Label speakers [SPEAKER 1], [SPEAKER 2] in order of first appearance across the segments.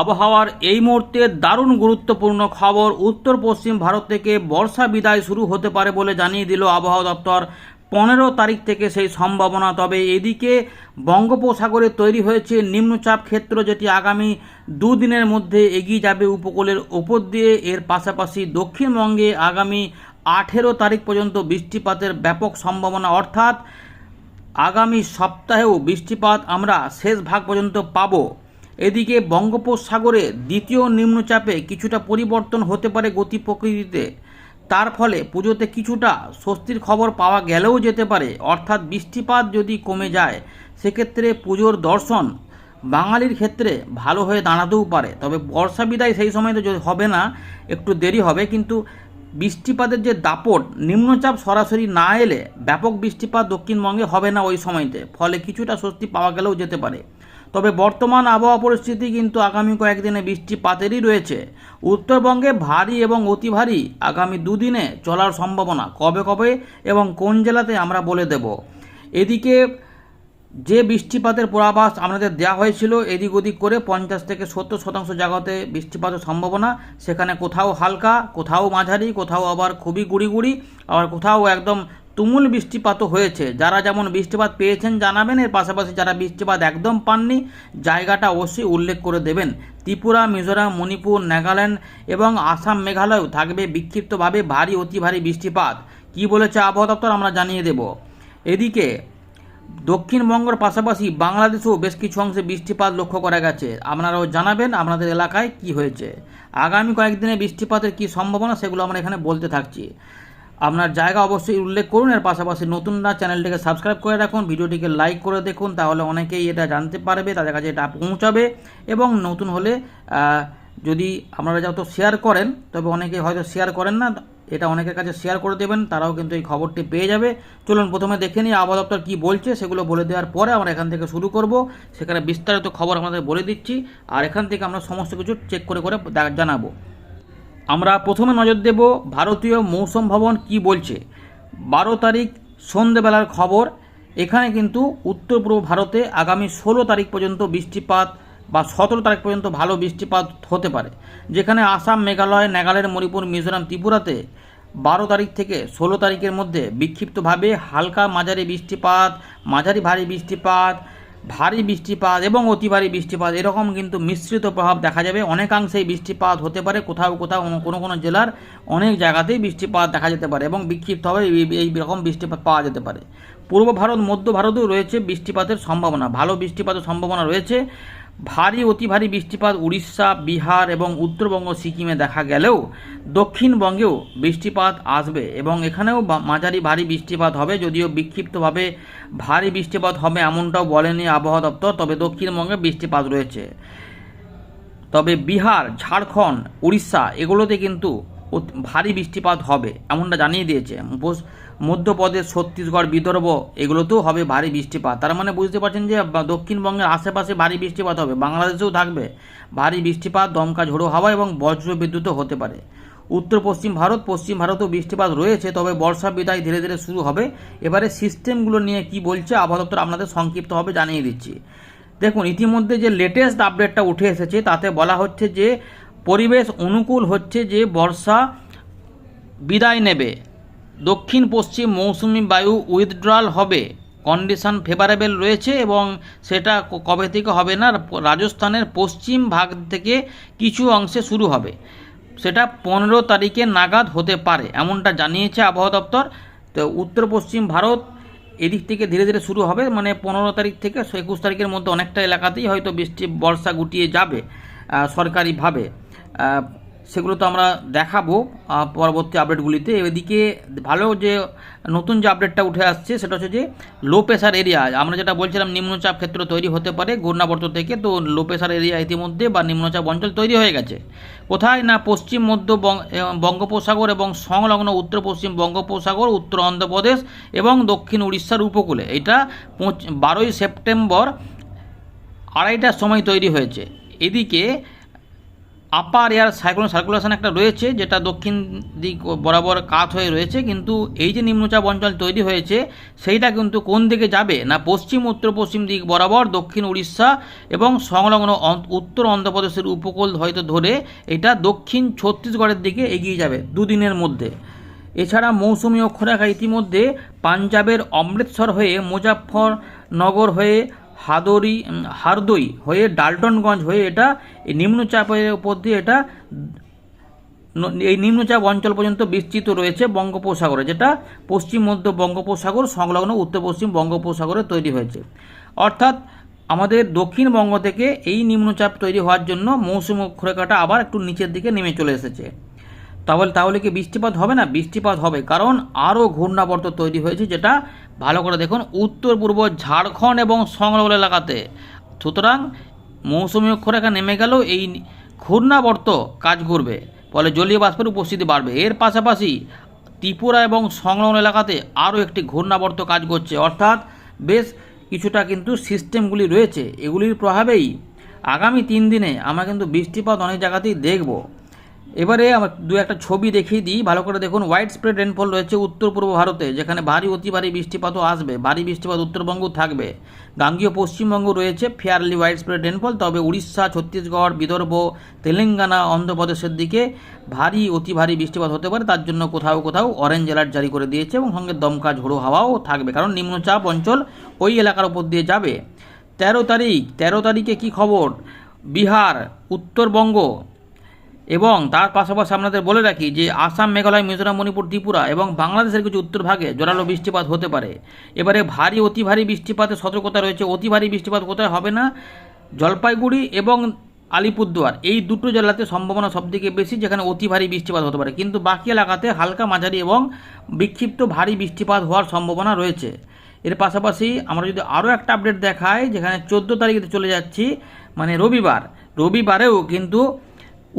[SPEAKER 1] আবহাওয়ার এই মুহূর্তে দারুণ গুরুত্বপূর্ণ খবর। উত্তর পশ্চিম ভারত থেকে বর্ষা বিদায় শুরু হতে পারে বলে জানিয়ে দিল আবহাওয়া দপ্তর। পনেরো তারিখ থেকে সেই সম্ভাবনা, তবে এদিকে বঙ্গোপসাগরে তৈরি হয়েছে নিম্নচাপ ক্ষেত্র যেটি আগামী দুদিনের মধ্যে এগিয়ে যাবে উপকূলের ওপর দিয়ে। এর পাশাপাশি দক্ষিণবঙ্গে আগামী আঠেরো তারিখ পর্যন্ত বৃষ্টিপাতের ব্যাপক সম্ভাবনা, অর্থাৎ আগামী সপ্তাহেও বৃষ্টিপাত আমরা শেষ ভাগ পর্যন্ত পাবো। এদিকে বঙ্গোপসাগরে দ্বিতীয় নিম্নচাপে কিছুটা পরিবর্তন হতে পারে গতি প্রকৃতিতে। তার ফলে পুজোতে কিছুটা স্বস্তির খবর পাওয়া গেলেও যেতে পারে। অর্থাৎ বৃষ্টিপাত যদি কমে যায়, সেক্ষেত্রে পুজোর দর্শন বাঙালির ক্ষেত্রে ভালো হয়ে দাঁড়াতেও পারে। তবে বর্ষা বিদায় সেই সময় তো হবে না, একটু দেরি হবে। কিন্তু বৃষ্টিপাতের যে দাপট, নিম্নচাপ সরাসরি না এলে ব্যাপক বৃষ্টিপাত দক্ষিণবঙ্গে হবে না ওই সময়তে। ফলে কিছুটা স্বস্তি পাওয়া গেলেও যেতে পারে। তবে বর্তমান আবহাওয়া পরিস্থিতি কিন্তু আগামী কয়েকদিনে বৃষ্টিপাতেরই রয়েছে। উত্তরবঙ্গে ভারী এবং অতি ভারী আগামী দুদিনে চলার সম্ভাবনা কবে কবে এবং কোন জেলাতে আমরা বলে দেব। এদিকে যে বৃষ্টিপাতের পূর্বাভাস আমাদের দেওয়া হয়েছিল, এদিক ওদিক করে পঞ্চাশ থেকে সত্তর শতাংশ জায়গাতে বৃষ্টিপাতের সম্ভাবনা। সেখানে কোথাও হালকা, কোথাও মাঝারি, কোথাও আবার খুবই গুড়ি গুড়ি, আবার কোথাও একদম তুমুল বৃষ্টিপাতও হয়েছে। যারা যেমন বৃষ্টিপাত পেয়েছেন জানাবেন, এর পাশাপাশি যারা বৃষ্টিপাত একদম পাননি, জায়গাটা অবশ্যই উল্লেখ করে দেবেন। ত্রিপুরা, মিজোরাম, মণিপুর, নাগাল্যান্ড এবং আসাম, মেঘালয়েও থাকবে বিক্ষিপ্তভাবে ভারী, অতি ভারী বৃষ্টিপাত। কি বলেছে আবহাওয়া দপ্তর আমরা জানিয়ে দেব। এদিকে, দক্ষিণবঙ্গের পাশাপাশি বাংলাদেশেও বেশ কিছু অংশে বৃষ্টিপাত লক্ষ্য করা গেছে। আপনারাও জানাবেন আপনাদের এলাকায় কি হয়েছে। আগামী কয়েকদিনে বৃষ্টিপাতের কি সম্ভাবনা, সেগুলো আমরা এখানে বলতে থাকছি। আপনার জায়গা অবশ্যই উল্লেখ করুন, এর পাশাপাশি নতুন না চ্যানেলটিকে সাবস্ক্রাইব করে রাখুন, ভিডিওটিকে লাইক করে দেখুন, তাহলে অনেকেই এটা জানতে পারবে, তাদের কাছে এটা পৌঁছাবে। এবং নতুন হলে যদি আপনারা যত শেয়ার করেন, তবে অনেকে হয়তো শেয়ার করেন না, এটা অনেকের কাছে শেয়ার করে দেবেন, তারাও কিন্তু এই খবরটি পেয়ে যাবে। চলুন, প্রথমে দেখে নিই আবহাওয়া দপ্তর কী বলছে, সেগুলো বলে দেওয়ার পরে আমরা এখান থেকে শুরু করব। সেখানে বিস্তারিত খবর আমাদের বলে দিচ্ছি, আর এখান থেকে আমরা সমস্ত কিছু চেক করে করে জানাব। আমরা প্রথমে নজর দেব ভারতীয় মৌসুম ভবন কি বলছে। বারো তারিখ সন্ধেবেলার খবর। এখানে কিন্তু উত্তর পূর্ব ভারতে আগামী ষোলো তারিখ পর্যন্ত বৃষ্টিপাত বা সতেরো তারিখ পর্যন্ত ভালো বৃষ্টিপাত হতে পারে। যেখানে আসাম, মেঘালয়, নাগাল্যান্ড, মণিপুর, মিজোরাম, ত্রিপুরাতে বারো তারিখ থেকে ষোলো তারিখের মধ্যে বিক্ষিপ্তভাবে হালকা মাঝারি বৃষ্টিপাত, মাঝারি ভারী বৃষ্টিপাত ভারী বৃষ্টিপাত এবং অতি ভারী বৃষ্টিপাত, এরকম কিন্তু মিশ্রিত প্রভাব দেখা যাবে। অনেকাংশেই বৃষ্টিপাত হতে পারে, কোথাও কোথাও কোনো কোনো জেলার অনেক জায়গাতেই বৃষ্টিপাত দেখা যেতে পারে এবং বিক্ষিপ্তভাবে এই- রকম বৃষ্টিপাত পাওয়া যেতে পারে। পূর্ব ভারত, মধ্য ভারতেও রয়েছে বৃষ্টিপাতের সম্ভাবনা, ভালো বৃষ্টিপাতের সম্ভাবনা রয়েছে। ভারী, অতি ভারী বৃষ্টিপাত উড়িষ্যা, বিহার এবং উত্তরবঙ্গ, সিকিমে দেখা গেলেও দক্ষিণবঙ্গেও বৃষ্টিপাত আসবে এবং এখানেও মাঝারি ভারী বৃষ্টিপাত হবে যদিও বিক্ষিপ্তভাবে ভারী বৃষ্টিপাত হবে এমনটাও বলেনি আবহাওয়া দপ্তর, তবে দক্ষিণবঙ্গে বৃষ্টিপাত রয়েছে। তবে বিহার, ঝাড়খণ্ড, উড়িষ্যা এগুলোতে কিন্তু ভারী বৃষ্টিপাত হবে এমনটা জানিয়ে দিয়েছে মধ্যপ্রদেশ, ছত্তিশগড়, বিদর্ভ, এগুলোতেও হবে ভারী বৃষ্টিপাত। তার মানে বুঝতে পারছেন যে দক্ষিণবঙ্গের আশেপাশে ভারী বৃষ্টিপাত হবে। বাংলাদেশেও থাকবে ভারী বৃষ্টিপাত, দমকা ঝোড়ো হাওয়া এবং বজ্র বিদ্যুৎও হতে পারে। উত্তর পশ্চিম ভারত, পশ্চিম ভারতেও বৃষ্টিপাত রয়েছে, তবে বর্ষা বিদায় ধীরে ধীরে শুরু হবে। এবারে সিস্টেমগুলো নিয়ে কি বলছে আবহাওয়া আপনাদের সংক্ষিপ্তভাবে জানিয়ে দিচ্ছি। দেখুন, ইতিমধ্যে যে লেটেস্ট আপডেটটা উঠে এসেছে, তাতে বলা হচ্ছে যে, পরিবেশ অনুকূল হচ্ছে যে, বর্ষা বিদায় নেবে। দক্ষিণ পশ্চিম মৌসুমি বায়ু উইথড্রয়াল হবে। কন্ডিশন ফেভারেবল রয়েছে এবং সেটা কবে থেকে হবে না রাজস্থানের পশ্চিম ভাগ থেকে কিছু অংশে শুরু হবে। সেটা পনেরো তারিখে নাগাদ হতে পারে, এমনটা জানিয়েছে আবহাওয়া দপ্তর। তো উত্তর পশ্চিম ভারত এদিক থেকে ধীরে ধীরে শুরু হবে মানে পনেরো তারিখ থেকে একুশ তারিখের মধ্যে অনেকটা এলাকাতেই হয়তো বৃষ্টি, বর্ষা গুটিয়ে যাবে সরকারিভাবে। সেগুলো তো আমরা দেখাবো পরবর্তী আপডেটগুলিতে এদিকে ভালো যে নতুন যে আপডেটটা উঠে আসছে, সেটা হচ্ছে যে লো প্রেশার এরিয়া আমরা যেটা বলছিলাম, নিম্নচাপ ক্ষেত্র তৈরি হতে পারে ঘূর্ণাবর্ত থেকে, তো লো প্রেশার এরিয়া ইতিমধ্যে বা নিম্নচাপ অঞ্চল তৈরি হয়ে গেছে। কোথায়? না, পশ্চিম, মধ্য বঙ্গোপসাগর এবং সংলগ্ন উত্তর, পশ্চিম বঙ্গোপসাগর, উত্তর অন্ধ্রপ্রদেশ এবং দক্ষিণ উড়িষ্যার উপকূলে। এটা বারোই সেপ্টেম্বর আড়াইটার সময় তৈরি হয়েছে। এদিকে আপার এয়ার সাইক্লোন সার্কুলেশন একটা রয়েছে, যেটা দক্ষিণ দিক বরাবর কাত হয়ে রয়েছে, কিন্তু এই যে নিম্নচাপ অঞ্চল তৈরি হয়েছে, সেইটা কিন্তু কোন দিকে যাবে? না পশ্চিম, উত্তর পশ্চিম দিক বরাবর, দক্ষিণ উড়িষ্যা এবং সংলগ্ন উত্তর অন্ধ্রপ্রদেশের উপকূল হয়তো ধরে এটা দক্ষিণ ছত্তিশগড়ের দিকে এগিয়ে যাবে দুদিনের মধ্যে। এছাড়া মৌসুমী অক্ষরেখা ইতিমধ্যে পাঞ্জাবের অমৃতসর হয়ে মুজাফরনগর হয়ে হাদরি হারদই হয়ে ডাল্টনগঞ্জ হয়ে এটা এই নিম্নচাপের উপর দিয়ে এটা এই নিম্নচাপ অঞ্চল পর্যন্ত বিস্তৃত রয়েছে বঙ্গোপসাগরে, যেটা পশ্চিম মধ্য বঙ্গোপসাগর, সংলগ্ন উত্তর পশ্চিম বঙ্গোপসাগরে তৈরি হয়েছে। অর্থাৎ আমাদের দক্ষিণবঙ্গ থেকে এই নিম্নচাপ তৈরি হওয়ার জন্য মৌসুম অক্ষরেখাটা আবার একটু নিচের দিকে নেমে চলে এসেছে। তাহলে তাহলে কি বৃষ্টিপাত হবে না? বৃষ্টিপাত হবে। কারণ আরও ঘূর্ণাবর্ত তৈরি হয়েছে যেটা ভালো করে দেখুন, উত্তর, পূর্ব ঝাড়খণ্ড এবং সংলগ্ন এলাকাতে। সুতরাং মৌসুমী অক্ষরেখা নেমে গেলেও এই ঘূর্ণাবর্ত কাজ করবে। ফলে জলীয় বাষ্পের উপস্থিতি বাড়বে। এর পাশাপাশি ত্রিপুরা এবং সংলগ্ন এলাকাতে আরও একটি ঘূর্ণাবর্ত কাজ করছে। অর্থাৎ বেশ কিছুটা কিন্তু সিস্টেমগুলি রয়েছে। এগুলির প্রভাবেই আগামী তিন দিনে আমরা কিন্তু বৃষ্টিপাত অনেক জায়গাতেই দেখব। এবারে আমার দু একটা ছবি দেখিয়ে দিই। ভালো করে দেখুন হোয়াইট স্প্রেড রেনফল রয়েছে উত্তর পূর্ব ভারতে, যেখানে ভারী, অতি ভারী বৃষ্টিপাতও আসবে। ভারী বৃষ্টিপাত উত্তরবঙ্গ থাকবে। গাঙ্গীয় পশ্চিমবঙ্গ রয়েছে ফেয়ারলি হোয়াইট স্প্রেড রেনফল তবে উড়িষ্যা, ছত্তিশগড়, বিদর্ভ, তেলেঙ্গানা, অন্ধ্রপ্রদেশের দিকে ভারী, অতি ভারী বৃষ্টিপাত হতে পারে। তার জন্য কোথাও কোথাও অরেঞ্জ অ্যালার্ট জারি করে দিয়েছে এবং সঙ্গে দমকা ঝোড়ো হাওয়াও থাকবে, কারণ নিম্নচাপ অঞ্চল ওই এলাকার উপর দিয়ে যাবে। তেরো তারিখ, তেরো তারিখে কি খবর? বিহার, উত্তরবঙ্গ এবং তার পাশাপাশি আপনাদের বলে রাখি যে আসাম, মেঘালয়, মিজোরাম, মণিপুর, ত্রিপুরা এবং বাংলাদেশের কিছু উত্তরভাগে জোরালো বৃষ্টিপাত হতে পারে। এবারে ভারী, অতি ভারী বৃষ্টিপাতের সতর্কতা রয়েছে। অতি ভারী বৃষ্টিপাত কোথায় হবে না? জলপাইগুড়ি এবং আলিপুরদুয়ার। এই দুটো জেলাতে সম্ভাবনা সবথেকে বেশি, যেখানে অতি ভারী বৃষ্টিপাত হতে পারে। কিন্তু বাকি এলাকাতে হালকা মাঝারি এবং বিক্ষিপ্ত ভারী বৃষ্টিপাত হওয়ার সম্ভাবনা রয়েছে। এর পাশাপাশি আমরা যদি আরও একটা আপডেট দেখাই, যেখানে চোদ্দ তারিখে চলে যাচ্ছি মানে রবিবার। রবিবারেও কিন্তু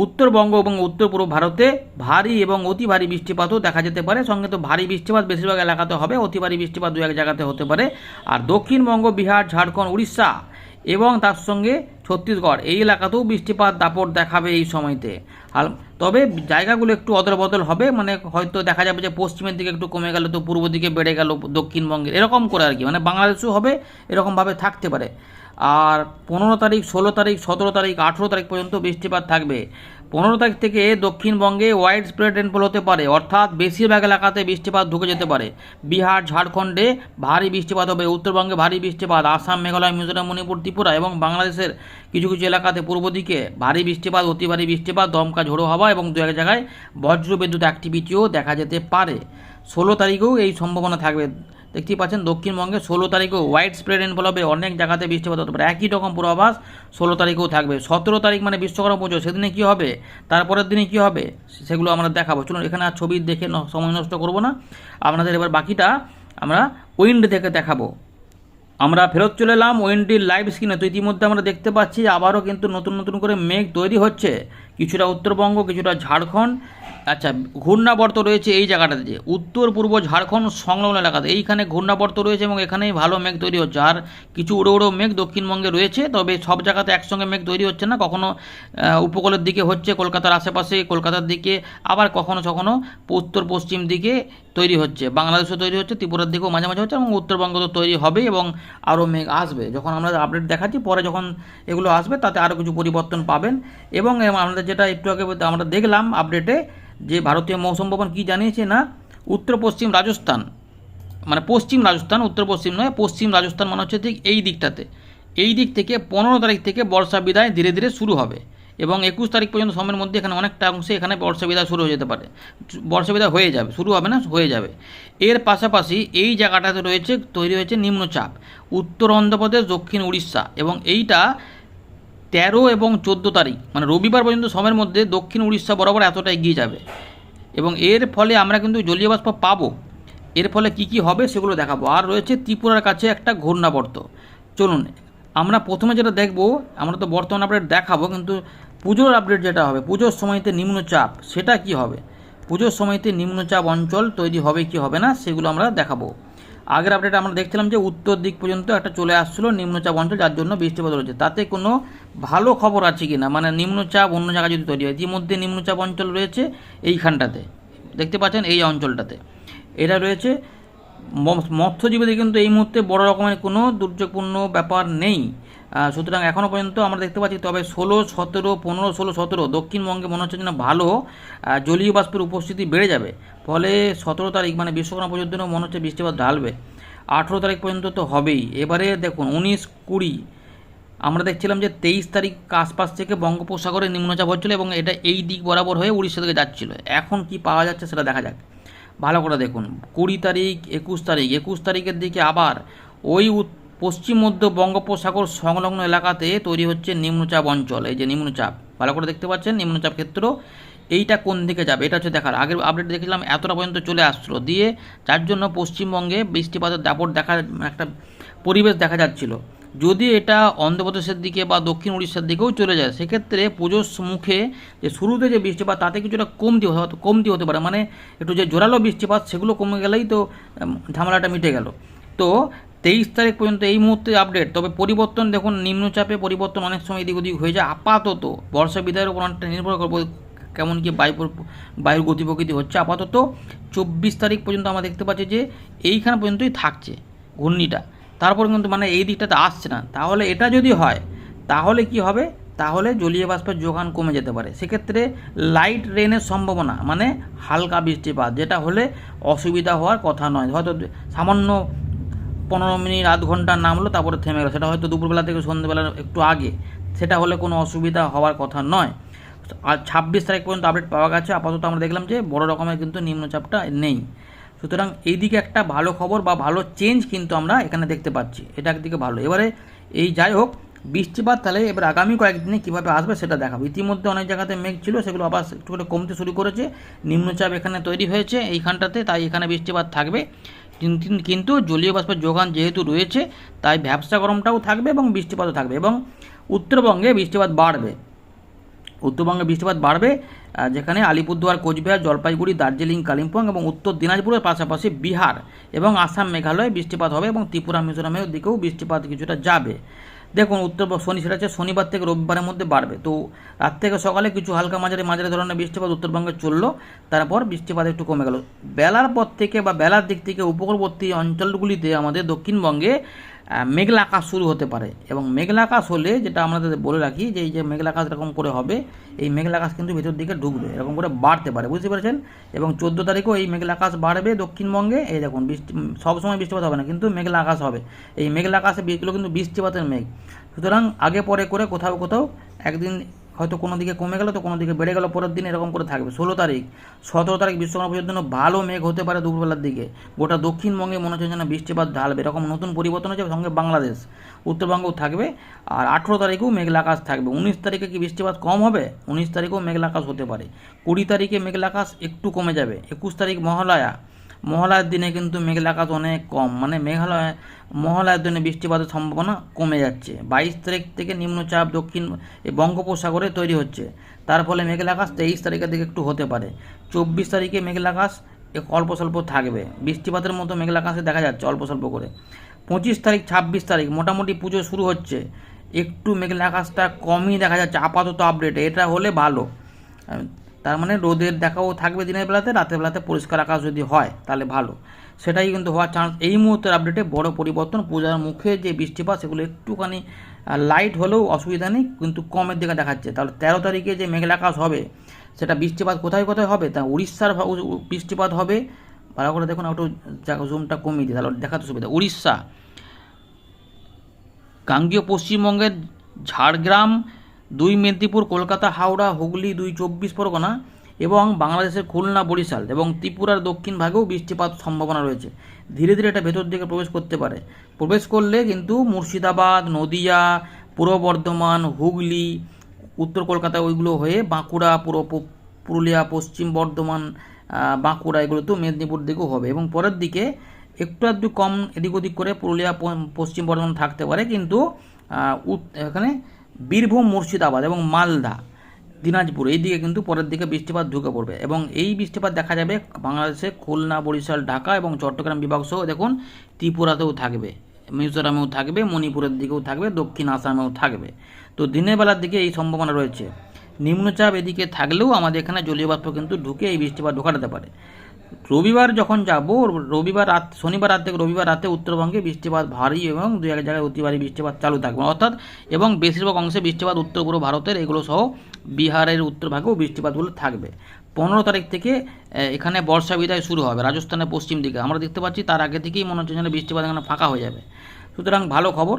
[SPEAKER 1] উত্তরবঙ্গ এবং উত্তর পূর্ব ভারতে ভারী এবং অতি ভারী বৃষ্টিপাতও দেখা যেতে পারে। সঙ্গে তো ভারী বৃষ্টিপাত বেশিরভাগ এলাকাতে হবে, অতি ভারী বৃষ্টিপাত দু এক জায়গাতে হতে পারে। আর দক্ষিণবঙ্গ বিহার, ঝাড়খণ্ড, উড়িষ্যা এবং তার সঙ্গে ছত্তিশগড়, এই এলাকাতেও বৃষ্টিপাত দাপট দেখাবে এই সময়তে। আর তবে জায়গাগুলো একটু অদলবদল হবে মানে হয়তো দেখা যাবে যে পশ্চিমের দিকে একটু কমে গেল, তো পূর্ব দিকে বেড়ে গেল দক্ষিণবঙ্গের। এরকম করে আর কি মানে বাংলাদেশেও হবে, এরকমভাবে থাকতে পারে। আর পনেরো তারিখ, ষোলো তারিখ, সতেরো তারিখ, আঠেরো তারিখ পর্যন্ত বৃষ্টিপাত থাকবে। পনেরো তারিখ থেকে দক্ষিণবঙ্গে ওয়াইড স্প্রেড রেনফল হতে পারে, অর্থাৎ বেশিরভাগ এলাকাতে বৃষ্টিপাত ঢুকে যেতে পারে। বিহার, ঝাড়খণ্ডে ভারী বৃষ্টিপাত হবে, উত্তরবঙ্গে ভারী বৃষ্টিপাত, আসাম, মেঘালয়, মিজোরাম, মণিপুর, ত্রিপুরা এবং বাংলাদেশের কিছু কিছু এলাকাতে পূর্ব দিকে ভারী বৃষ্টিপাত, অতি ভারী বৃষ্টিপাত, দমকা, ঝোড়ো হাওয়া এবং দু এক জায়গায় বজ্র বিদ্যুৎ অ্যাক্টিভিটিও দেখা যেতে পারে। ষোলো তারিখেও এই সম্ভাবনা থাকবে। দেখতেই পাচ্ছেন, দক্ষিণবঙ্গে ষোলো তারিখেও হোয়াইট স্প্রেড রেনফল হবে অনেক জায়গাতে বৃষ্টিপাত হতে পারে। একই রকম পূর্বাভাস ষোলো তারিখেও থাকবে। সতেরো তারিখ মানে বিশ্বকর্মা পুজো, সেদিনে কী হবে? তারপরের দিনে কী হবে? সেগুলো আমরা দেখাবো। চলুন, এখানে আর ছবি দেখে সময় নষ্ট করব না। আপনাদের এবার বাকিটা আমরা উইন্ড থেকে দেখাবো। আমরা ফেরত চলে এলাম ওয়েন্ডির লাইভ স্ক্রিনে তো ইতিমধ্যে আমরা দেখতে পাচ্ছি আবারও কিন্তু নতুন নতুন করে মেঘ তৈরি হচ্ছে। কিছুটা উত্তরবঙ্গ, কিছুটা ঝাড়খণ্ড আচ্ছা ঘূর্ণাবর্ত রয়েছে এই জায়গাটাতে যে উত্তর, পূর্ব ঝাড়খণ্ড সংলগ্ন এলাকাতে। এইখানে ঘূর্ণাবর্ত রয়েছে এবং এখানেই ভালো মেঘ তৈরি হচ্ছে। আর কিছু উড়ো উড়ো মেঘ দক্ষিণবঙ্গে রয়েছে, তবে সব জায়গাতে একসঙ্গে মেঘ তৈরি হচ্ছে না। কখনো উপকূলের দিকে হচ্ছে, কলকাতার আশেপাশে, কলকাতার দিকে, আবার কখনো কখনো উত্তর, পশ্চিম দিকে তৈরি হচ্ছে। বাংলাদেশও তৈরি হচ্ছে, ত্রিপুরার দিকেও মাঝে মাঝে হচ্ছে এবং উত্তরবঙ্গ তো তৈরি হবে এবং আরও মেঘ আসবে। যখন আমরা আপডেট দেখাচ্ছি, পরে যখন এগুলো আসবে, তাতে আরও কিছু পরিবর্তন পাবেন। এবং আমাদের যেটা একটু আগে আমরা দেখলাম আপডেটে যে ভারতীয় মৌসুম ভবন কী জানিয়েছে না? উত্তর পশ্চিম রাজস্থান। মানে পশ্চিম রাজস্থান, উত্তর পশ্চিম নয়, পশ্চিম রাজস্থান মানে হচ্ছে ঠিক এই দিকটাতে। এই দিক থেকে পনেরো তারিখ থেকে বর্ষা বিদায় ধীরে ধীরে শুরু হবে এবং একুশ তারিখ পর্যন্ত সময়ের মধ্যে এখানে অনেকটা অংশে এখানে বর্ষা বিদায় শুরু হয়ে যেতে পারে। বর্ষা বিদায় হয়ে যাবে, শুরু হবে না, হয়ে যাবে। এর পাশাপাশি এই জায়গাটাতে রয়েছে, তৈরি হয়েছে নিম্নচাপ, উত্তর অন্ধ্রপ্রদেশ, দক্ষিণ উড়িষ্যা এবং এইটা তেরো এবং চোদ্দ তারিখ মানে রবিবার পর্যন্ত সময়ের মধ্যে দক্ষিণ উড়িষ্যা বরাবর এতটা এগিয়ে যাবে। এবং এর ফলে আমরা কিন্তু জলীয় বাষ্প পাবো। এর ফলে কি কি হবে সেগুলো দেখাবো। আর রয়েছে ত্রিপুরার কাছে একটা ঘূর্ণাবর্ত। চলুন, আমরা প্রথমে যেটা দেখব, আমরা তো বর্তমান আপডেট দেখাবো, কিন্তু পুজোর আপডেট যেটা হবে, পুজোর সময়তে নিম্নচাপ, সেটা কি হবে? পুজোর সময়তে নিম্নচাপ অঞ্চল তৈরি হবে কি হবে না, সেগুলো আমরা দেখাবো। আগের আপডেট আমরা দেখছিলাম যে উত্তর দিক পর্যন্ত একটা চলে আসছিল নিম্নচাপ অঞ্চল, যার জন্য বৃষ্টিপাত রয়েছে তাতে কোনো ভালো খবর আছে কি না মানে নিম্নচাপ অন্য জায়গায় যদি তৈরি হয়, ইতিমধ্যে নিম্নচাপ অঞ্চল রয়েছে এইখানটাতে। দেখতে পাচ্ছেন এই অঞ্চলটাতে। এটা রয়েছে মৎস্যজীবীদের কিন্তু এই মুহূর্তে বড় রকমের কোনো দুর্যোগপূর্ণ ব্যাপার নেই। সুতরাং এখনও পর্যন্ত আমরা দেখতে পাচ্ছি, তবে ষোলো, সতেরো, পনেরো, ষোলো, সতেরো দক্ষিণবঙ্গে মনে হচ্ছে যেন ভালো জলীয় বাষ্পের উপস্থিতি বেড়ে যাবে। ফলে সতেরো তারিখ মানে বিশ্বকর্মা পর্যন্ত মনে হচ্ছে বৃষ্টিপাত ঢালবে। আঠেরো তারিখ পর্যন্ত তো হবেই। এবারে দেখুন, উনিশ কুড়ি, আমরা দেখছিলাম যে তেইশ তারিখ আশপাশ থেকে বঙ্গোপসাগরে নিম্নচাপ হচ্ছিল এবং এটা এই দিক বরাবর হয়ে উড়িষ্যা থেকে যাচ্ছিল। এখন কি পাওয়া যাচ্ছে সেটা দেখা যাক। ভালো করে দেখুন, কুড়ি তারিখ, একুশ তারিখ, একুশ তারিখের দিকে আবার ওই পশ্চিম মধ্য বঙ্গোপসাগর সংলগ্ন এলাকাতে তৈরি হচ্ছে নিম্নচাপ অঞ্চল, এই যে নিম্নচাপ। ভালো করে দেখতে পাচ্ছেন নিম্নচাপ ক্ষেত্র। এইটা কোন দিকে যাবে? এটা হচ্ছে দেখার। আগের আপডেট দেখলাম, এতটা পর্যন্ত চলে আসছিল। দিয়ে যার জন্য পশ্চিমবঙ্গে বৃষ্টিপাতের দাপট দেখার একটা পরিবেশ দেখা যাচ্ছিল। যদি এটা অন্ধ্রপ্রদেশের দিকে বা দক্ষিণ উড়িষ্যার দিকেও চলে যায়, সেক্ষেত্রে পুজোর মুখে যে শুরুতে যে বৃষ্টিপাত, তাতে কিছুটা কমতি কমতি হতে পারে। মানে একটু যে জোরালো বৃষ্টিপাত, সেগুলো কমে গেলেই তো ঝামেলাটা মিটে গেল। তো তেইশ তারিখ পর্যন্ত এই মুহূর্তে আপডেট তবে পরিবর্তন দেখুন, নিম্নচাপে পরিবর্তন অনেক সময় এদিক ওদিক হয়ে যায়। আপাতত বর্ষা বিদায়ের উপর অনেকটা নির্ভর করব কেমন কি বায়ু বায়ুর গতি প্রকৃতি হচ্ছে। আপাতত চব্বিশ তারিখ পর্যন্ত আমরা দেখতে পাচ্ছি যে এইখান পর্যন্তই থাকছে ঘূর্ণিটা। তারপর কিন্তু মানে এই দিকটাতে আসছে না। তাহলে এটা যদি হয়, তাহলে কি হবে? তাহলে জলীয় বাষ্পের যোগান কমে যেতে পারে। সেক্ষেত্রে লাইট রেনের সম্ভাবনা মানে হালকা বৃষ্টিপাত, যেটা হলে অসুবিধা হওয়ার কথা নয়। হয়তো সামান্য পনেরো মিনিট, আধ ঘণ্টা নামলো তারপরে থেমে গেলো। সেটা হয়তো দুপুরবেলা থেকে সন্ধ্যেবেলা একটু আগে। সেটা হলে কোনো অসুবিধা হওয়ার কথা নয়। আর ছাব্বিশ তারিখ পর্যন্ত আপডেট পাওয়া গেছে। আপাতত আমরা দেখলাম যে বড় রকমের কিন্তু নিম্নচাপটা নেই। সুতরাং এইদিকে একটা ভালো খবর বা ভালো চেঞ্জ কিন্তু আমরা এখানে দেখতে পাচ্ছি। এটা একদিকে ভালো। এবারে এই যাই হোক, বৃষ্টিপাত তাহলে এবার আগামী কয়েকদিনে কীভাবে আসবে সেটা দেখাবো। ইতিমধ্যে অনেক জায়গাতে মেঘ ছিল, সেগুলো আবার একটু করে কমতে শুরু করেছে। নিম্নচাপ এখানে তৈরি হয়েছে এইখানটাতে, তাই এখানে বৃষ্টিপাত থাকবে। কিন্তু- জলীয় বাষ্পের যোগান যেহেতু রয়েছে, তাই ব্যবসা গরমটাও থাকবে এবং বৃষ্টিপাতও থাকবে এবং উত্তরবঙ্গে বৃষ্টিপাত বাড়বে। উত্তরবঙ্গে বৃষ্টিপাত বাড়বে যেখানে আলিপুরদুয়ার, কোচবিহার, জলপাইগুড়ি, দার্জিলিং, কালিম্পং এবং উত্তর দিনাজপুরের পাশাপাশি বিহার এবং আসাম মেঘালয়ে বৃষ্টিপাত হবে এবং ত্রিপুরা, মিজোরামের দিকেও বৃষ্টিপাত কিছুটা যাবে। দেখুন, উত্তর শনি সেটা হচ্ছে শনিবার থেকে রবিবারের মধ্যে বাড়বে। তো রাত থেকে সকালে কিছু হালকা মাঝারি মাঝারি ধরনের বৃষ্টিপাত উত্তরবঙ্গে চলল, তারপর বৃষ্টিপাত একটু কমে গেল। বেলার পর থেকে বা বেলার দিক থেকে উপকূলবর্তী অঞ্চলগুলিতে আমাদের দক্ষিণবঙ্গে মেঘলা আকাশ শুরু হতে পারে। এবং মেঘলা আকাশ হলে যেটা আমাদের বলে রাখি যে এই যে মেঘলা আকাশ এরকম করে হবে, এই মেঘলা আকাশ কিন্তু ভেতর দিকে ঢুকবে, এরকম করে বাড়তে পারে, বুঝতে পেরেছেন? এবং চোদ্দ তারিখেও এই মেঘলা আকাশ বাড়বে দক্ষিণবঙ্গে, এই দেখুন বৃষ্টি সবসময় বৃষ্টিপাত হবে না, কিন্তু মেঘলা আকাশ হবে। এই মেঘলা আকাশে এগুলো কিন্তু বৃষ্টিপাতের মেঘ। সুতরাং আগে পরে করে কোথাও কোথাও একদিন হয়তো কোনো দিকে কমে গেল, তো কোনো দিকে বেড়ে গেল, পরের দিন এরকম করে থাকবে। ষোলো তারিখ, সতেরো তারিখ বিশ্বকর্মা পুজোর জন্য ভালো মেঘ হতে পারে দুপুরবেলার দিকে। গোটা দক্ষিণবঙ্গে মনে হচ্ছে যেন বৃষ্টিপাত ঢালবে। এরকম নতুন পরিবর্তন হচ্ছে সঙ্গে বাংলাদেশ, উত্তরবঙ্গও থাকবে। আর আঠেরো তারিখেও মেঘলা আকাশ থাকবে। উনিশ তারিখে কি বৃষ্টিপাত কম হবে? উনিশ তারিখেও মেঘলা আকাশ হতে পারে। কুড়ি তারিখে মেঘলা আকাশ একটু কমে যাবে। একুশ তারিখ মহালয়া মহালয়ার দিনে কিন্তু মেঘলা আকাশ অনেক কম। মানে মেঘালয় মহালয়ার দিনে বৃষ্টিপাতের সম্ভাবনা কমে যাচ্ছে। বাইশ তারিখ থেকে নিম্নচাপ দক্ষিণ বঙ্গোপসাগরে তৈরি হচ্ছে। তার ফলে মেঘলা আকাশ তেইশ তারিখের দিকে একটু হতে পারে। চব্বিশ তারিখে মেঘলা আকাশ অল্প স্বল্প থাকবে। বৃষ্টিপাতের মতো মেঘলা আকাশে দেখা যাচ্ছে অল্প স্বল্প করে। পঁচিশ তারিখ, ছাব্বিশ তারিখ মোটামুটি পুজো শুরু হচ্ছে। একটু মেঘলা আকাশটা কমই দেখা যাচ্ছে। আপাতত আপডেট এটা হলে ভালো। তার মানে রোদের দেখাও থাকবে দিনের বেলাতে, রাতের বেলাতে পরিষ্কার আকাশ যদি হয়, তাহলে ভালো। সেটাই কিন্তু হওয়ার চান্স এই মুহূর্তের আপডেটে বড় পরিবর্তন, পূজার মুখে যে বৃষ্টিপাত, সেগুলো একটুখানি লাইট হলেও অসুবিধা নেই, কিন্তু কমের দিকে দেখাচ্ছে। তাহলে তেরো তারিখে যে মেঘলা আকাশ হবে, সেটা বৃষ্টিপাত কোথায় কোথায় হবে? তা উড়িষ্যার বৃষ্টিপাত হবে। ভালো করে দেখুন, একটু জুমটা কমিয়ে দিই, তাহলে দেখাতে সুবিধা। উড়িষ্যা। গাঙ্গীয় পশ্চিমবঙ্গের ঝাড়গ্রাম দুই মেদিনীপুর, কলকাতা, হাওড়া, হুগলি দুই চব্বিশ পরগনা এবং বাংলাদেশের খুলনা, বরিশাল এবং ত্রিপুরার দক্ষিণ ভাগেও বৃষ্টিপাত সম্ভাবনা রয়েছে। ধীরে ধীরে এটা ভেতর দিকে প্রবেশ করতে পারে। প্রবেশ করলে কিন্তু মুর্শিদাবাদ, নদিয়া, পূর্ব বর্ধমান, হুগলি, উত্তর কলকাতা ওইগুলো হয়ে বাঁকুড়া, পুরো পুরুলিয়া, পশ্চিম বর্ধমান বাঁকুড়া এগুলো তো মেদিনীপুর দিকেও হবে এবং পরের দিকে একটু আধটু কম এদিক ওদিক করে পুরুলিয়া পশ্চিম বর্ধমান থাকতে পারে কিন্তু এখানে বীরভূম, মুর্শিদাবাদ এবং মালদা, দিনাজপুর। এই দিকে কিন্তু পরের দিকে বৃষ্টিপাত ঢুকে পড়বে এবং এই বৃষ্টিপাত দেখা যাবে বাংলাদেশে খুলনা, বরিশাল, ঢাকা এবং চট্টগ্রাম বিভাগ সহ দেখুন ত্রিপুরাতেও থাকবে, মিজোরামেও থাকবে, মণিপুরের দিকেও থাকবে, দক্ষিণ আসামেও থাকবে। তো দিনের বেলার দিকে এই সম্ভাবনা রয়েছে। নিম্নচাপ এদিকে থাকলেও আমাদের এখানে জলীয় বাষ্প কিন্তু ঢুকে এই বৃষ্টিপাত ঢোকাতে পারে। রবিবার যখন যাব, রবিবার রাত, শনিবার রাত থেকে রবিবার রাতে উত্তরবঙ্গে বৃষ্টিপাত ভারী এবং দু এক জায়গায় অতি ভারী বৃষ্টিপাত চালু থাকবে। অর্থাৎ, এবং বেশিরভাগ অংশে বৃষ্টিপাত উত্তর পূর্ব ভারতের, এগুলো সহ বিহারের উত্তর ভাগেও বৃষ্টিপাতগুলো থাকবে। পনেরো তারিখ থেকে এখানে বর্ষা বিদায় শুরু হবে, রাজস্থানের পশ্চিম দিকে। আমরা দেখতে পাচ্ছি তার আগে থেকেই মনে হচ্ছে যেন বৃষ্টিপাত এখানে ফাঁকা হয়ে যাবে। সুতরাং ভালো খবর।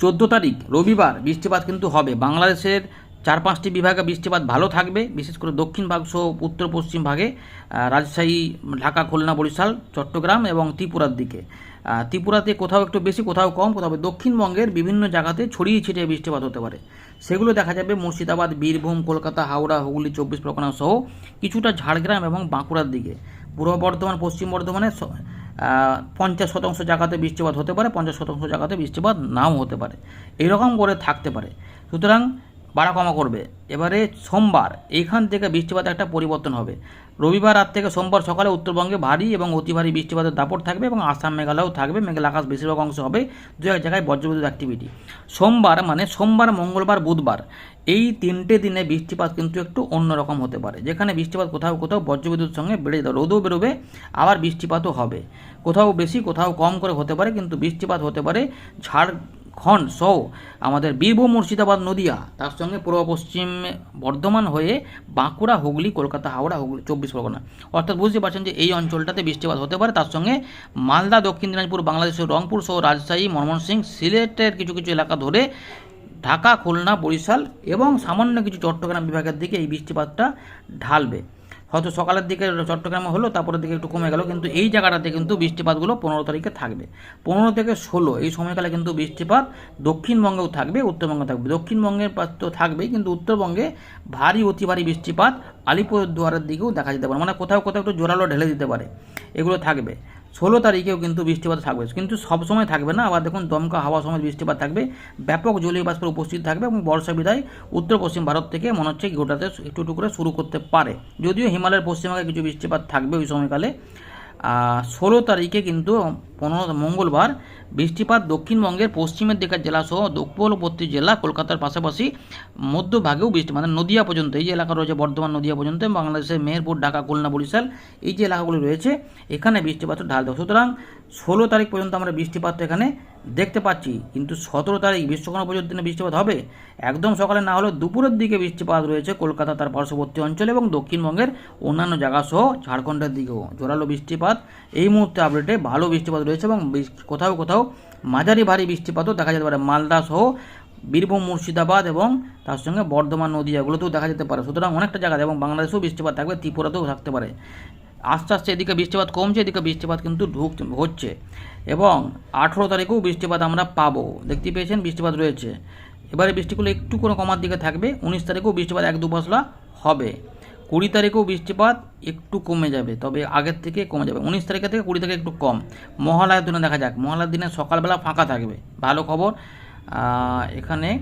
[SPEAKER 1] চোদ্দ তারিখ, রবিবার বৃষ্টিপাত কিন্তু হবে। বাংলাদেশের চার পাঁচটি বিভাগে বৃষ্টিপাত ভালো থাকবে, বিশেষ করে দক্ষিণ ভাগ সহ উত্তর পশ্চিম ভাগে রাজশাহী, ঢাকা, খুলনা, বরিশাল, চট্টগ্রাম এবং ত্রিপুরার দিকে। ত্রিপুরাতে কোথাও একটু বেশি, কোথাও কম, কোথাও দক্ষিণবঙ্গের বিভিন্ন জায়গাতে ছড়িয়ে ছিটিয়ে বৃষ্টিপাত হতে পারে। সেগুলো দেখা যাবে মুর্শিদাবাদ, বীরভূম, কলকাতা, হাওড়া, হুগলি, চব্বিশ পরগনা সহ কিছুটা ঝাড়গ্রাম এবং বাঁকুড়ার দিকে। পূর্ব বর্ধমান, পশ্চিম বর্ধমানে পঞ্চাশ শতাংশ জায়গাতে বৃষ্টিপাত হতে পারে, পঞ্চাশ শতাংশ জায়গাতে বৃষ্টিপাত নাও হতে পারে। এরকম করে থাকতে পারে। সুতরাং বাড়া কমা করবে। এবারে সোমবার এইখান থেকে বৃষ্টিপাত একটা পরিবর্তন হবে। রবিবার রাত থেকে সোমবার সকালে উত্তরবঙ্গে ভারী এবং অতি ভারী বৃষ্টিপাতের দাপট থাকবে এবং আসাম মেঘালয়ও থাকবে। মেঘালয় আকাশ বেশিরভাগ অংশ হবে দু এক জায়গায় বজ্রবিদ্যুৎ অ্যাক্টিভিটি সোমবার মানে সোমবার, মঙ্গলবার, বুধবার এই তিনটে দিনে বৃষ্টিপাত কিন্তু একটু অন্যরকম হতে পারে। যেখানে বৃষ্টিপাত কোথাও কোথাও বজ্রবিদ্যুৎ সঙ্গে বেড়ে যাবে রোদও বেরোবে, আবার বৃষ্টিপাতও হবে। কোথাও বেশি, কোথাও কম করে হতে পারে, কিন্তু বৃষ্টিপাত হতে পারে ঝাড়খণ্ড সহ আমাদের বীরভূম মুর্শিদাবাদ নদিয়া, তার সঙ্গে পূর্ব পশ্চিম বর্ধমান হয়ে বাঁকুড়া, হুগলি, কলকাতা, হাওড়া, হুগলি, চব্বিশ পরগনা। অর্থাৎ বুঝতে পারছেন যে এই অঞ্চলটাতে বৃষ্টিপাত হতে পারে, তার সঙ্গে মালদা, দক্ষিণ দিনাজপুর, বাংলাদেশের রংপুর সহ রাজশাহী ময়মনসিংহ সিলেটের কিছু কিছু এলাকা ধরে ঢাকা, খুলনা, বরিশাল এবং সামান্য কিছু চট্টগ্রাম বিভাগের দিকে এই বৃষ্টিপাতটা ঢালবে। হয়তো সকালের দিকে চট্টগ্রামে হলো, তারপরের দিকে একটু কমে গেল, কিন্তু এই জায়গাটাতে কিন্তু বৃষ্টিপাতগুলো পনেরো তারিখে থাকবে। পনেরো থেকে ষোলো, এই সময়কালে কিন্তু বৃষ্টিপাত দক্ষিণবঙ্গেও থাকবে, উত্তরবঙ্গে থাকবে। দক্ষিণবঙ্গের তো থাকবেই, কিন্তু উত্তরবঙ্গে ভারী, অতি ভারী বৃষ্টিপাত আলিপুরদুয়ারের দিকেও দেখা যেতে পারে মানে কোথাও কোথাও একটু জোরালো ঢেলে দিতে পারে। এগুলো থাকবে। ষোলো তারিখেও কিন্তু বৃষ্টিপাত থাকবে। কিন্তু সবসময় থাকবে না। আবার দেখুন, দমকা হাওয়া সময় বৃষ্টিপাত থাকবে। ব্যাপক জলীয় বাষ্পের উপস্থিত থাকবে এবং বর্ষা বিদায় উত্তর পশ্চিম ভারত থেকে মনে হচ্ছে গোটাতে একটু একটু করে শুরু করতে পারে। যদিও হিমালয়ের পশ্চিমবঙ্গে কিছু বৃষ্টিপাত থাকবে ওই সময়কালে। ষোলো তারিখে কিন্তু পনেরো মঙ্গলবার বৃষ্টিপাত দক্ষিণবঙ্গের পশ্চিমের দিকের জেলা সহ উপকূলবর্তী জেলা কলকাতার পাশাপাশি মধ্যভাগেও বৃষ্টি মানে নদিয়া পর্যন্ত, এই যে এলাকা রয়েছে বর্ধমান, নদিয়া পর্যন্ত বাংলাদেশের মেহেরপুর, ঢাকা, খুলনা, বরিশাল, এই যে এলাকাগুলি রয়েছে, এখানে বৃষ্টিপাত ঢাল দেওয়া। সুতরাং ষোলো তারিখ পর্যন্ত আমরা বৃষ্টিপাত এখানে দেখতে পাচ্ছি, কিন্তু সতেরো তারিখ বিশ্বকর্মা পুজোর দিনে বৃষ্টিপাত হবে? একদম সকালে না হলেও দুপুরের দিকে বৃষ্টিপাত রয়েছে কলকাতা, তার পার্শ্ববর্তী অঞ্চলে এবং দক্ষিণবঙ্গের অন্যান্য জায়গা সহ ঝাড়খণ্ডের দিকেও। জোরালো বৃষ্টিপাত, এই মুহূর্তে আপডেটে ভালো বৃষ্টিপাত রয়েছে এবং কোথাও কোথাও মাঝারি ভারী বৃষ্টিপাতও দেখা যেতে পারে। মালদা সহ বীরভূম, মুর্শিদাবাদ এবং তার সঙ্গে বর্ধমান নদীয়াগুলোতেও দেখা যেতে পারে। সুতরাং অনেকটা জায়গায় এবং বাংলাদেশেও বৃষ্টিপাত থাকবে, ত্রিপুরাতেও থাকতে পারে। আস্তে আস্তে এদিকে বৃষ্টিপাত কমছে, এদিকে বৃষ্টিপাত কিন্তু ঢুক হচ্ছে। এবং আঠেরো তারিখেও বৃষ্টিপাত আমরা পাবো। দেখতে পেয়েছেন, বৃষ্টিপাত রয়েছে। এবারে বৃষ্টিগুলো একটু কোনো কমার দিকে থাকবে। উনিশ তারিখেও বৃষ্টিপাত এক দু পশলা হবে। কুড়ি তারিখেও বৃষ্টিপাত একটু কমে যাবে, তবে আগের থেকে কমে যাবে। উনিশ তারিখের থেকে কুড়ি তারিখ একটু কম। মহালয়ার দিনে দেখা যাক। মহালয়ার দিনে সকালবেলা ফাঁকা থাকবে। ভালো খবর। এখানে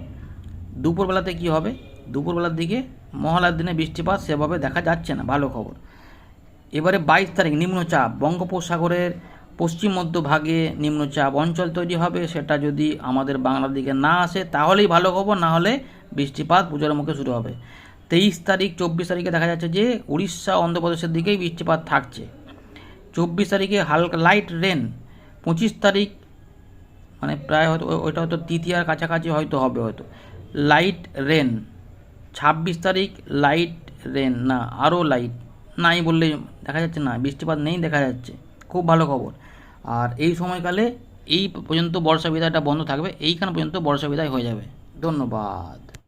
[SPEAKER 1] দুপুরবেলাতে কি হবে? দুপুরবেলার দিকে মহালয়ার দিনে বৃষ্টিপাত সেভাবে দেখা যাচ্ছে না। ভালো খবর। এবারে বাইশ তারিখ নিম্নচাপ। বঙ্গোপসাগরের পশ্চিম মধ্যভাগে নিম্নচাপ অঞ্চল তৈরি হবে, সেটা যদি আমাদের বাংলার দিকে না আসে, তাহলেই ভালো খবর, না হলে বৃষ্টিপাত পুজোর মুখে শুরু হবে। তেইশ তারিখ, চব্বিশ তারিখে দেখা যাচ্ছে যে উড়িষ্যা অন্ধ্রপ্রদেশের দিকেই বৃষ্টিপাত থাকছে। চব্বিশ তারিখে হালকা লাইট রেন পঁচিশ তারিখ মানে প্রায় হয়তো ওইটা হয়তো তৃতীয়ার কাছাকাছি হয়তো হবে হয়তো। লাইট রেন ছাব্বিশ তারিখ লাইট রেন না, আরও লাইট নাই বললেই দেখা যাচ্ছে না, বৃষ্টিপাত নেই দেখা যাচ্ছে। খুব ভালো খবর। আর এই সময়কালে এই পর্যন্ত বর্ষা বিদায়টা বন্ধ থাকবে, এইখান পর্যন্ত বর্ষা বিদায় হয়ে যাবে। ধন্যবাদ।